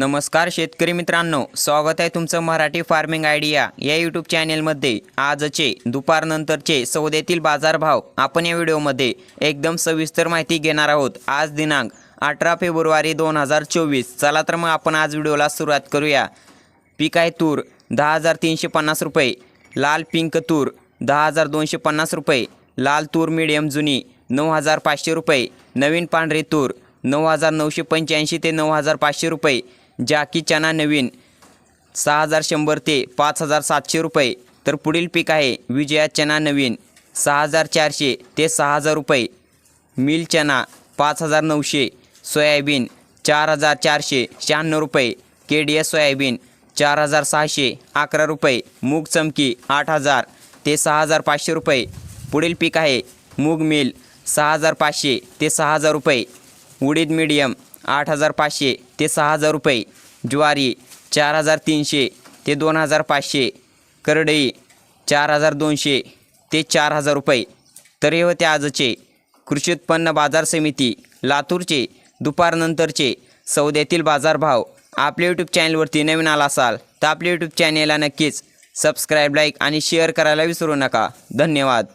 नमस्कार शेतकरी मित्रांनो स्वागत आहे तुमचं मराठी फार्मिंग आयडिया या यूट्यूब चॅनेलमध्ये. आजचे दुपारनंतरचे सौद्यातील बाजारभाव आपण या व्हिडिओमध्ये एकदम सविस्तर माहिती घेणार आहोत. आज दिनांक अठरा फेब्रुवारी दोन हजार चोवीस. चला तर मग आपण आज व्हिडिओला सुरुवात करूया. पीक आहे तूर दहा हजार तीनशे पन्नास रुपये. लाल पिंक तूर दहा हजार दोनशे पन्नास रुपये. लाल तूर मिडियम जुनी नऊ हजार पाचशे रुपये. नवीन पांढरे तूर नऊ हजार नऊशे पंच्याऐंशी ते नऊ हजार पाचशे रुपये. जाकी चना नवीन सहा हजार शंभर ते पाच हजार सातशे रुपये. तर पुढील पीक आहे विजया चना नवीन सहा हजार चारशे ते सहा हजार रुपये. मिल चना पाच हजार नऊशे. सोयाबीन चार हजार चारशे शहाण्णव रुपये. के डी एस सोयाबीन चार हजार सहाशे अकरा रुपये. मूग चमकी आठ हजार ते सहा हजार पाचशे रुपये. पुढील पीक आहे मूग मिल सहा हजार पाचशे ते सहा हजार रुपये. उडीद मीडियम आठ हजार पाचशे ते सहा हजार रुपये. ज्वारी चार हजार तीनशे ते दोन हजार पाचशे. करडई चार हजार दोनशे ते चार हजार रुपये. तर हे होते आजचे. कृषी उत्पन्न बाजार समिती लातूरचे दुपारनंतरचे सौद्यातील बाजारभाव. आपल्या यूट्यूब चॅनलवरती नवीन आला असाल तर आपल्या यूट्यूब चॅनेलला नक्कीच सबस्क्राईब लाईक आणि शेअर करायला विसरू नका. धन्यवाद.